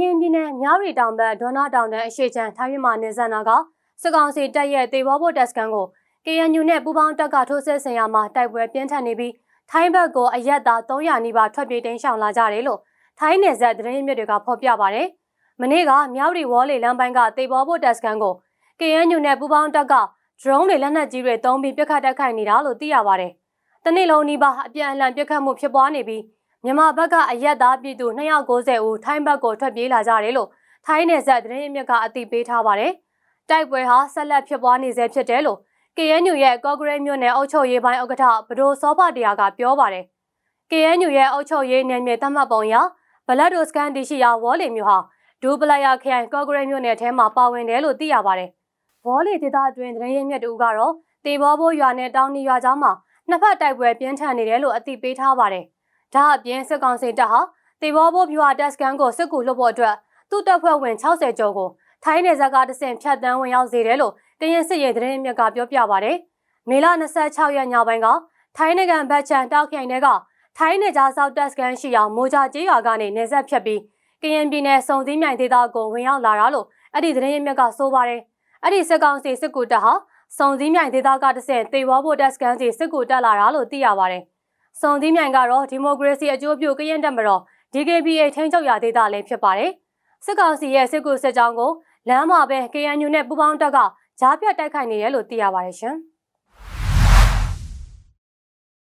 ရင်ပြည်နယ်မြရီတောင်ဘက်ဒေါနာတောင်တန်းအရှိချမ်းထိုင်းမြန်မာနယ်စပ်နာကစစ်ကောင်စီတပ်ရဲ့တေဘောဘိုတပ်စကန်ကို KNU နဲ့ပူးပေါင်းတပ်ကထိုးစစ်ဆင်ရမှာတိုက်ပွဲပြင်းထန်နေပြီးထိုင်းဘက်ကိုအရက်သား300နီးပါးထွက်ပြေးတိမ်းရှောင်လာကြတယ်လို့ထိုင်းနယ်စပ်သတင်းမြစ်တွေကဖော်ပြပါဗျ။မနေ့ကမြရီဝေါ်လီလမ်းပိုင်းကတေဘောဘိုတပ်စကန်ကို KNU နဲ့ပူးပေါင်းတပ်က drone တွေလက်နက်ကြီးတွေတုံးပြီးပစ်ခတ်တိုက်ခိုက်နေတာလို့သိရပါတယ်။တနေ့လုံးနီးပါးအပြန်အလှန်ပစ်ခတ်မှုဖြစ်ပွားနေပြီး မြန်မာဘက်ကအရက်သားပြည်သူ290ဦးထိုင်းဘက်ကိုထွက်ပြေးလာကြတယ်လို့ထိုင်းနယ်စပ်သတင်းမြစ်ကအသိပေးထားပါတယ်။တိုက်ပွဲဟာဆက်လက်ဖြစ်ပွားနေဆဲဖြစ်တယ်လို့ KNU ရဲ့ကော့ဂရိတ်မြို့နယ်အုပ်ချုပ်ရေးပိုင်းဥက္ကဋ္ဌဘဒိုစောဖတရားကပြောပါတယ်။ KNU ရဲ့အုပ်ချုပ်ရေးနယ်မြေသတ်မှတ်ပုံအရဘလက်ဒိုစကန်တီရှိရာဝေါ်လီမြို့ဟာဒူပလယာခရိုင်ကော့ဂရိတ်မြို့နယ်ထဲမှာပါဝင်တယ်လို့သိရပါတယ်။ဝေါ်လီဒေသအတွင်းသတင်းရင်းမြစ်တူကတော့တေဘောဘိုးရွာနဲ့တောင်နီရွာကြားမှာနှစ်ဖက်တိုက်ပွဲပြင်းထန်နေတယ်လို့အသိပေးထားပါတယ်။ ဒါအပြင်စစ်ကောင်စီတပ်ဟာတေဘောဘိုးဗျူဟာတပ်စကန်ကိုစစ်ကူလှုပ်ဖို့အတွက်သူ့တပ်ဖွဲ့ဝင်60ကျော်ကိုထိုင်းနယ်စပ်ကတဆင့်ဖြတ်တန်းဝင်ရောက်စေတယ်လို့ကရင်စစ်ရေးသတင်းမြစ်ကပြောပြပါဗျ။မေလ26ရက်ညပိုင်းကထိုင်းနိုင်ငံဘက်ချန်တောက်ခိုင်ထဲကထိုင်းနယ်ကြားဆောက်တပ်စကန်ရှိရာမိုဂျာကျေးရွာကနေနယ်စပ်ဖြတ်ပြီးကရင်ပြည်နယ်စုံစည်းမြိုင်ဒေသကိုဝင်ရောက်လာတာလို့အဲ့ဒီသတင်းမြစ်ကဆိုပါတယ်။အဲ့ဒီစစ်ကောင်စီစစ်ကူတပ်ဟာစုံစည်းမြိုင်ဒေသကတဆင့်တေဝါဘိုတပ်စကန်စီစစ်ကူတက်လာတာလို့သိရပါတယ်။ စုံစည်းမြိုင်ကတော့ဒီမိုကရေစီအကျိုးပြုကရင်တပ်မတော် DKBA ထိန်းချုပ်ရာဒေသလည်းဖြစ်ပါတယ်။စစ်ကောင်စီရဲ့စစ်ကူစစ်ကြောင်းကိုလမ်းမှာပဲ KNU နဲ့ပူးပေါင်းတပ်ကဂျားပြတ်တိုက်ခိုက်နေတယ်လို့သိရပါတယ်ရှင်။